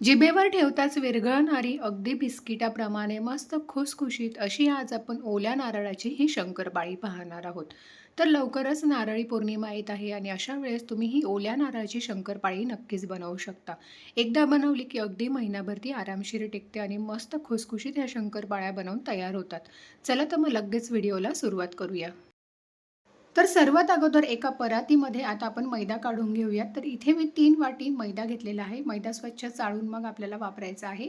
जिभेवर ठेवताच विरघळणारी अगदी बिस्किटाप्रमाणे मस्त खुसखुशीत अशी आज आपण ओल्या नारळाची ही शंकरपाळी पाहणार आहोत. तर लवकरच नारळी पौर्णिमा येत आहे आणि अशा वेळेस तुम्ही ही ओल्या नारळाची शंकरपाळी नक्कीच बनवू शकता. एकदा बनवली की अगदी महिनाभर ती आरामशीर टिकते आणि मस्त खुसखुशीत ह्या शंकरपाळ्या बनवून तयार होतात. चला तर मग लगेच व्हिडिओला सुरुवात करूया. तर सर्वात अगोदर एका परातीमध्ये आता आपण मैदा काढून घेऊयात. तर इथे मी तीन वाटी मैदा घेतलेला आहे. मैदा स्वच्छ चाळून मग आपल्याला वापरायचा आहे.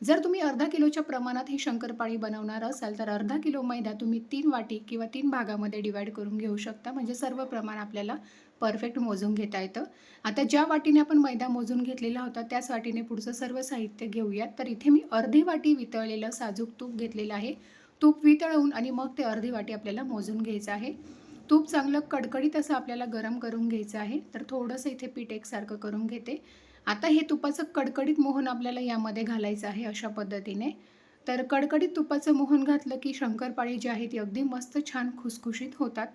जर तुम्ही अर्धा किलोच्या प्रमाणात ही शंकरपाळी बनवणार असाल तर अर्धा किलो मैदा तुम्ही तीन वाटी किंवा तीन भागामध्ये डिवाईड करून घेऊ शकता. म्हणजे सर्व प्रमाण आपल्याला परफेक्ट मोजून घेता येतं. आता ज्या वाटीने आपण मैदा मोजून घेतलेला होता त्याच वाटीने पुढचं सर्व साहित्य घेऊयात. तर इथे मी अर्धी वाटी वितळलेलं साजूक तूप घेतलेलं आहे. तूप वितळवून आणि मग ते अर्धी वाटी आपल्याला मोजून घ्यायचं आहे. तूप चांगलं कडकडीत असं आपल्याला गरम करून घ्यायचं आहे तर थोडंसं इथे पीठ एकसारखं करून घेते. आता हे तुपाचं कडकडीत मोहन आपल्याला यामध्ये घालायचं आहे अशा पद्धतीने. तर कडकडीत तुपाचं मोहन घातलं की शंकरपाळी जी आहे ती अगदी मस्त छान खुसखुशीत होतात.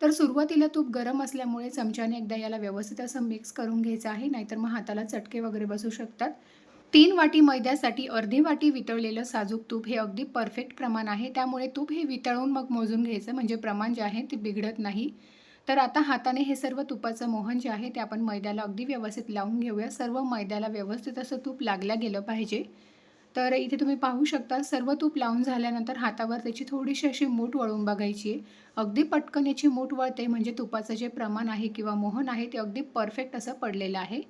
तर सुरुवातीला तूप गरम असल्यामुळे चमच्याने एकदा याला व्यवस्थित असं मिक्स करून घ्यायचं आहे नाहीतर मग हाताला चटके वगैरे बसू शकतात. तीन वाटी मैद्यासाठी अर्धी वाटी वितळलेलं साजूक तूप हे अगदी परफेक्ट प्रमाण आहे. त्यामुळे तूप हे वितळून मग मोजून घ्यायचं. म्हणजे प्रमाण जे आहे ते बिघडत नाही. तर आता हाताने हे सर्व तुपाचं मोहन जे आहे ते आपण मैद्याला अगदी व्यवस्थित लावून घेऊया. सर्व मैद्याला व्यवस्थित असं तूप लागलं गेलं पाहिजे. तर इथे तुम्ही पाहू शकता सर्व तूप लावून झाल्यानंतर हातावर त्याची थोडीशी अशी मूठ वळून बघायची आहे. अगदी पटकन याची मूठ वळते म्हणजे तुपाचं जे प्रमाण आहे किंवा मोहन आहे ते अगदी परफेक्ट असं पडलेलं आहे.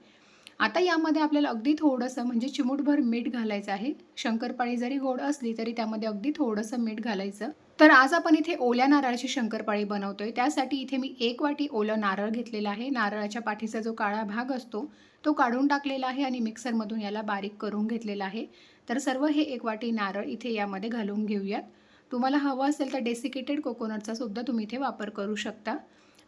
आता यामध्ये आपल्याला अगदी थोडंसं म्हणजे चिमूटभर मीठ घालायचं आहे. शंकरपाळी जरी गोड असली तरी त्यामध्ये अगदी थोडंसं मीठ घालायचं. तर आज आपण इथे ओल्या नारळाची शंकरपाळी बनवतोय. त्यासाठी इथे मी एक वाटी ओलं नारळ घेतलेला आहे. नारळाच्या पाठीचा जो काळा भाग असतो तो काढून टाकलेला आहे आणि मिक्सरमधून याला बारीक करून घेतलेला आहे. तर सर्व हे एक वाटी नारळ इथे यामध्ये घालून घेऊयात. तुम्हाला हवं असेल तर डेसिकेटेड कोकोनटचा सुद्धा तुम्ही इथे वापर करू शकता.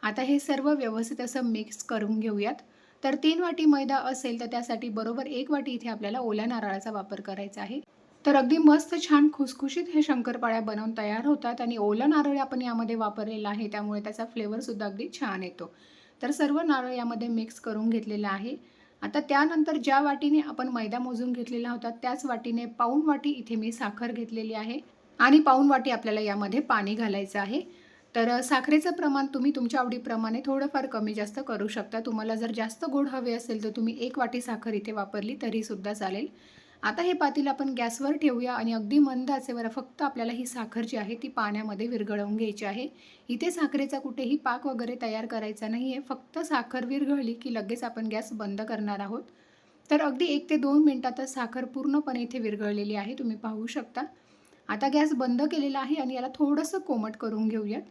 आता हे सर्व व्यवस्थित असं मिक्स करून घेऊयात. तर तीन वाटी मैदा असेल तर त्यासाठी बरोबर एक वाटी इथे आपल्याला ओल्या नारळाचा वापर करायचा आहे. तर अगदी मस्त छान खुसखुशीत हे शंकरपाळ्या बनवून तयार होतात आणि ओला नारळ आपण यामध्ये वापरलेला आहे त्यामुळे त्याचा फ्लेवरसुद्धा अगदी छान येतो. तर सर्व नारळ यामध्ये मिक्स करून घेतलेला आहे. आता त्यानंतर ज्या वाटीने आपण मैदा मोजून घेतलेला होता त्याच वाटीने पाऊण वाटी इथे मी साखर घेतलेली आहे आणि पाऊण वाटी आपल्याला यामध्ये पाणी घालायचं आहे. तर साखरेचं प्रमाण तुम्ही तुमच्या आवडीप्रमाणे थोडंफार कमी जास्त करू शकता. तुम्हाला जर जास्त गोड हवे असेल तर तुम्ही एक वाटी साखर इथे वापरली तरीसुद्धा चालेल. आता हे पातील आपण गॅसवर ठेवूया आणि अगदी मंद आचेवर फक्त आपल्याला ही साखर जी आहे ती पाण्यामध्ये विरघळवून घ्यायची आहे. इथे साखरेचा कुठेही पाक वगैरे तयार करायचा नाही आहे फक्त साखर विरघळली की लगेच आपण गॅस बंद करणार आहोत. तर अगदी एक ते दोन मिनटातच साखर पूर्णपणे इथे विरघळलेली आहे तुम्ही पाहू शकता. आता गॅस बंद केलेला आहे आणि याला थोडंसं कोमट करून घेऊयात.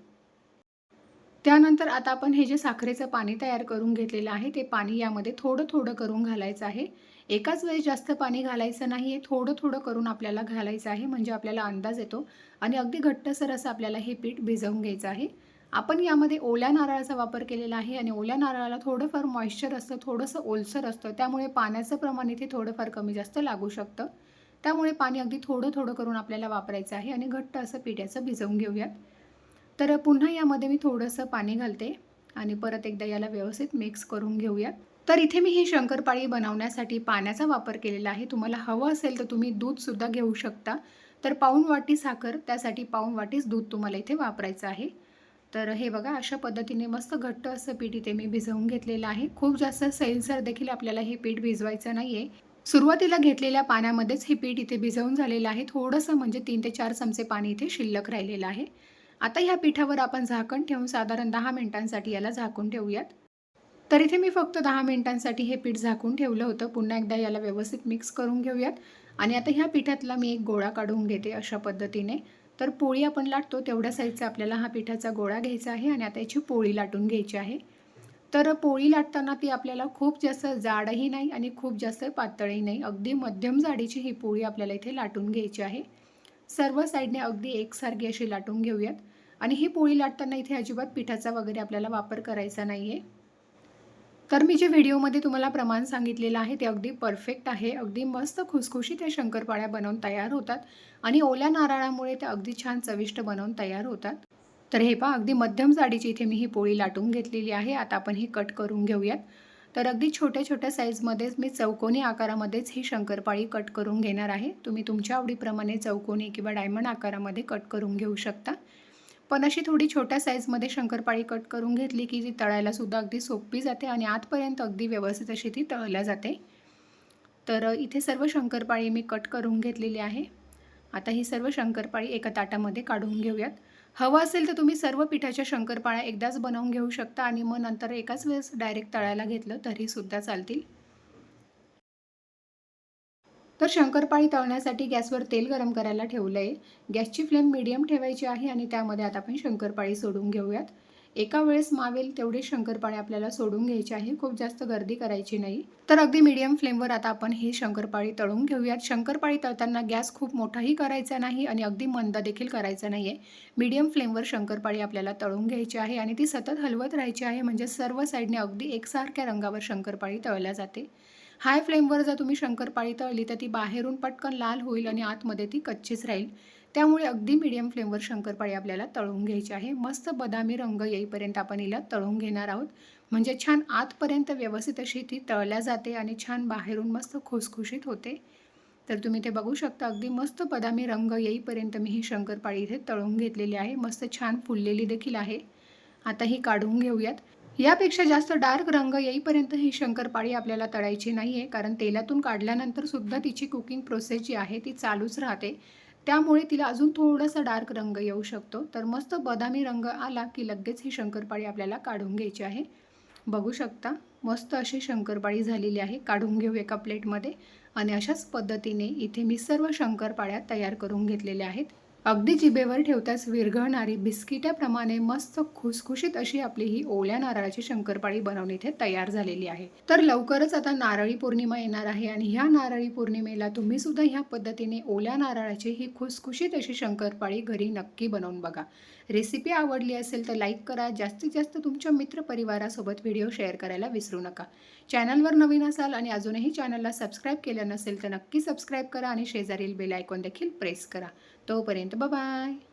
त्यानंतर आता आपण हे जे साखरेचं पाणी तयार करून घेतलेलं आहे ते पाणी यामध्ये थोडं थोडं करून घालायचं आहे. एकाच वेळेस जास्त पाणी घालायचं नाही आहे थोडं थोडं करून आपल्याला घालायचं आहे म्हणजे आपल्याला अंदाज येतो. आणि अगदी घट्टसर असं आपल्याला हे पीठ भिजवून घ्यायचं आहे. आपण यामध्ये ओल्या नारळाचा वापर केलेला आहे आणि ओल्या नारळाला थोडंफार मॉइश्चर असतं थोडंसं ओलसर असतं त्यामुळे पाण्याचं प्रमाण इथे थोडंफार कमी जास्त लागू शकतं. त्यामुळे पाणी अगदी थोडं थोडं करून आपल्याला वापरायचं आहे आणि घट्ट असं पिठ्याचं भिजवून घेऊयात. तर पुन्हा यामध्ये मी थोडंसं पाणी घालते आणि परत एकदा याला व्यवस्थित मिक्स करून घेऊयात. तर इथे मी ही शंकरपाळी बनवण्यासाठी पाण्याचा वापर केलेला आहे. तुम्हाला हवं असेल तर तुम्ही दूधसुद्धा घेऊ शकता. तर पाऊण वाटी साखर त्यासाठी पाऊण वाटीच दूध तुम्हाला इथे वापरायचं आहे. तर हे बघा अशा पद्धतीने मस्त घट्ट असं पीठ इथे मी भिजवून घेतलेलं आहे. खूप जास्त सैलसर देखील आपल्याला हे पीठ भिजवायचं नाही आहे सुरुवातीला घेतलेल्या पाण्यामध्येच हे पीठ इथे भिजवून झालेलं आहे. थोडंसं म्हणजे तीन ते चार चमचे पाणी इथे शिल्लक राहिलेलं आहे. आता ह्या पिठावर आपण झाकण ठेवून साधारण दहा मिनिटांसाठी याला झाकून ठेवूयात. तर इथे मी फक्त दहा मिनिटांसाठी हे पीठ झाकून ठेवलं होतं. पुन्हा एकदा याला व्यवस्थित मिक्स करून घेऊयात. आणि आता ह्या पिठातला मी एक गोळा काढून घेते अशा पद्धतीने. तर पोळी आपण लाटतो तेवढ्या साईजचा आपल्याला हा पिठाचा गोळा घ्यायचा आहे आणि आता याची पोळी लाटून घ्यायची आहे. तर पोळी लाटताना ती आपल्याला खूप जास्त जाडही नाही आणि खूप जास्त पातळही नाही. अगदी मध्यम जाडीची ही पोळी आपल्याला इथे लाटून घ्यायची आहे. सर्व साईडने अगदी एकसारखी अशी लाटून घेऊयात. आणि ही पोळी लाटताना इथे अजिबात पिठाचा वगैरे आपल्याला वापर करायचा नाही आहे तर मी जे व्हिडिओमध्ये तुम्हाला प्रमाण सांगितलेलं आहे ते अगदी परफेक्ट आहे. अगदी मस्त खुसखुशीत या शंकरपाळ्या बनवून तयार होतात. आणि ओल्या नारळामुळे त्या अगदी छान चविष्ट बनवून तयार होतात. तर हे पहा अगदी मध्यम जाडीची इथे मी ही पोळी लाटून घेतलेली आहे. आता आपण ही कट करून घेऊयात. तर अगदी छोट्या छोट्या साईजमध्येच मी चौकोनी आकारामध्येच ही शंकरपाळी कट करून घेणार आहे. तुम्ही तुमच्या आवडीप्रमाणे चौकोनी किंवा डायमंड आकारामध्ये कट करून घेऊ शकता. पण अशी थोडी छोट्या साईजमध्ये शंकरपाळी कट करून घेतली की ती तळायला सुद्धा अगदी सोपी जाते आणि आतपर्यंत अगदी व्यवस्थित अशी ती तळल्या जाते. तर इथे सर्व शंकरपाळी मी कट करून घेतलेली आहे. आता ही सर्व शंकरपाळी एका ताटामध्ये काढून घेऊयात. हवं असेल तर तुम्ही सर्व पिठाच्या शंकरपाळ्या एकदाच बनवून घेऊ शकता आणि मग नंतर एकाच वेळेस डायरेक्ट तळायला घेतलं तरीसुद्धा चालतील. तर शंकरपाळी तळण्यासाठी गॅसवर तेल गरम करायला ठेवलं आहे गॅसची फ्लेम मिडियम ठेवायची आहे आणि त्यामध्ये आता आपण शंकरपाळी सोडून घेऊयात. एका वेळेस मावेल तेवढे शंकरपाळे आपल्याला सोडून घ्यायचे आहे. खूप जास्त गर्दी करायची नाही. तर अगदी मीडियम फ्लेमवर आता आपण हे शंकरपाळी तळून घेऊयात. शंकरपाळी तळताना गॅस खूप मोठाही करायचा नाही आणि अगदी मंद देखील करायचा नाही आहे मीडियम फ्लेमवर शंकरपाळी आपल्याला तळून घ्यायची आहे आणि ती सतत हलवत राहायची आहे. म्हणजे सर्व साईडने अगदी एकसारख्या रंगावर शंकरपाळी तळल्या जाते. हाय फ्लेमवर जर तुम्ही शंकरपाळी तळली तर ती बाहेरून पटकन लाल होईल आणि आतमध्ये ती कच्चीच राहील. त्यामुळे अगदी मीडियम फ्लेमवर शंकरपाळी आपल्याला तळून घ्यायची आहे. मस्त बदामी रंग येईपर्यंत आपण हिला तळून घेणार आहोत. म्हणजे छान आतपर्यंत व्यवस्थित अशी ती तळल्या जाते आणि छान बाहेरून मस्त खुसखुशीत होते. तर तुम्ही ते बघू शकता. अगदी मस्त बदामी रंग येईपर्यंत मी ही शंकरपाळी इथे तळून घेतलेली आहे. मस्त छान फुललेली देखील आहे. आता ही काढून घेऊयात. यापेक्षा जास्त डार्क रंग येईपर्यंत ही शंकरपाळी आपल्याला तळायची नाही आहे कारण तेलातून काढल्यानंतर सुद्धा तिची कुकिंग प्रोसेस जी आहे ती चालूच राहते. त्यामुळे तिला अजून थोडासा डार्क रंग येऊ शकतो. तर मस्त बदामी रंग आला की लगेच ही शंकरपाळी आपल्याला काढून घ्यायची आहे. बघू शकता मस्त अशी शंकरपाळी झालेली आहे. काढून घेऊ एका प्लेटमध्ये आणि अशाच पद्धतीने इथे मी सर्व शंकरपाळ्या तयार करून घेतलेल्या आहेत. अगदी जिभेवर ठेवताच विरघळणारी बिस्किटाप्रमाणे मस्त खुसखुशीत अशी आपली ही ओल्या नारळाची शंकरपाळी बनवून इथे तयार झालेली आहे. तर लवकरच आता नारळी पौर्णिमा येणार आहे आणि ह्या नारळी पौर्णिमेला तुम्ही सुद्धा ह्या पद्धतीने ओल्या नारळाची ही खुसखुशीत अशी शंकरपाळी घरी नक्की बनवून बघा. रेसिपी आवडली असेल तर लाईक करा जास्तीत जास्त तुमच्या मित्रपरिवारासोबत व्हिडिओ शेअर करायला विसरू नका. चॅनलवर नवीन असाल आणि अजूनही चॅनलला सबस्क्राईब केलं नसेल तर नक्की सबस्क्राईब करा आणि शेजारील बेल आयकॉन देखील प्रेस करा. तोपर्यंत बाय